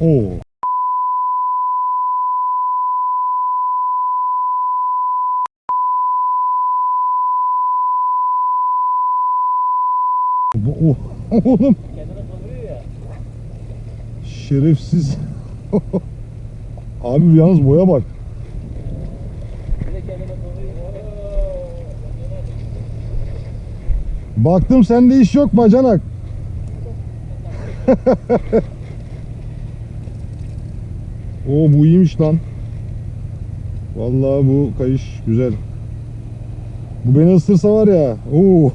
Oo. Bu oh, oğlum şerefsiz. Abi yalnız boya bak. Baktım sende iş yok bacanak. Oo bu iyiymiş lan. Vallahi bu kayış güzel. Bu beni ısırsa var ya. Oo.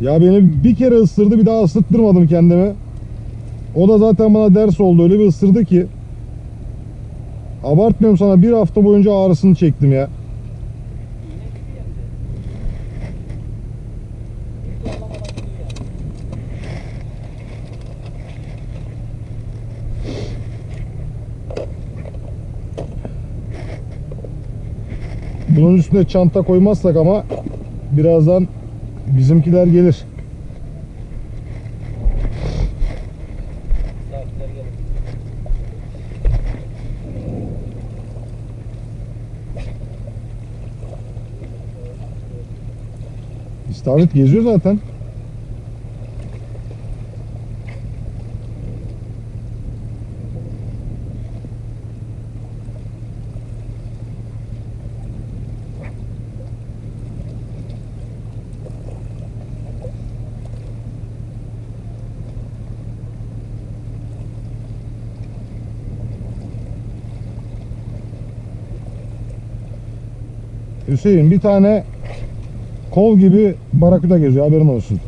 Ya beni bir kere ısırdı bir daha ısıttırmadım kendimi. O da zaten bana ders oldu öyle bir ısırdı ki. Abartmıyorum sana bir hafta boyunca ağrısını çektim ya. İğne gibi ya bir de. Hiç zorlamadan gidiyor yani. Bunun üstüne çanta koymazsak ama birazdan bizimkiler gelir. İstavrit geziyor zaten. Hüseyin bir tane kol gibi baraküda geziyor haberin olsun.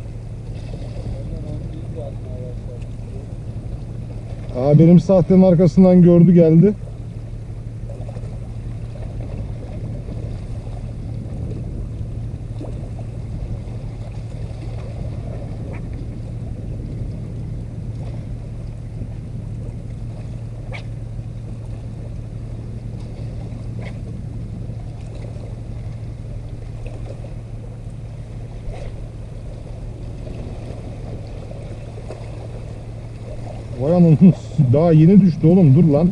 Aa, benim sahtenin arkasından gördü geldi. Vay anam daha yeni düştü oğlum dur lan.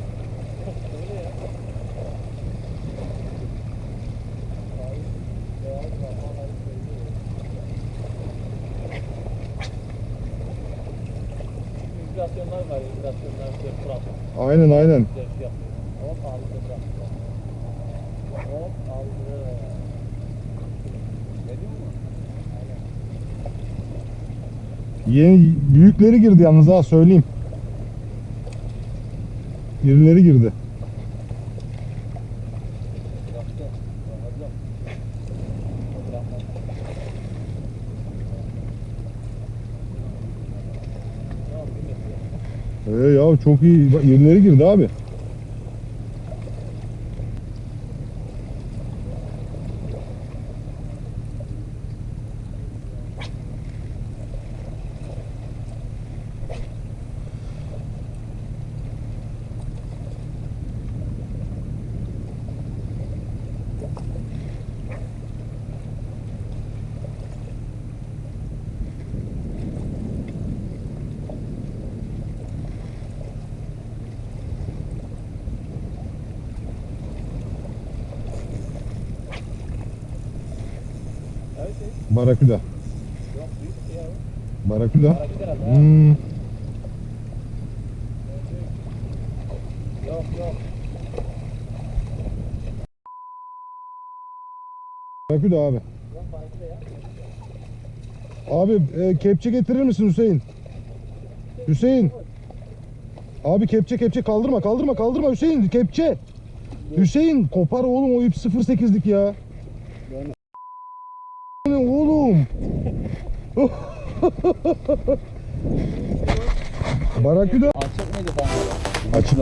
Aynen mu? Aynen. Yeni büyükleri girdi yalnız ha söyleyeyim. Birileri girdi. Ee ya çok iyi. Bak, Birileri girdi abi. Evet, evet. Baraküda. Yok büyük bir şey ya. Baraküda. Hareket herhalde ha. Hmm. Baraküda abi. Abi e, kepçe getirir misin Hüseyin? Hüseyin. Abi kepçe kepçe kaldırma kaldırma kaldırma Hüseyin kepçe. Hüseyin kopar oğlum o ip 08'lik ya. Oğlum? Baraküda. Açık mıydı kanka? Açık?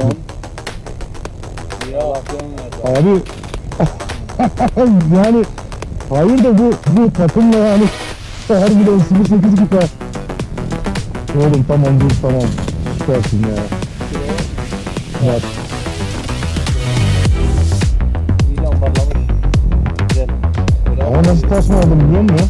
Ya? Abi yani hayır da bu bu takımla yani harbiden 08 gibi. Oğlum tamam dur tamam süpersin ya. Bak Ama nasıl tasma aldım biliyor musun?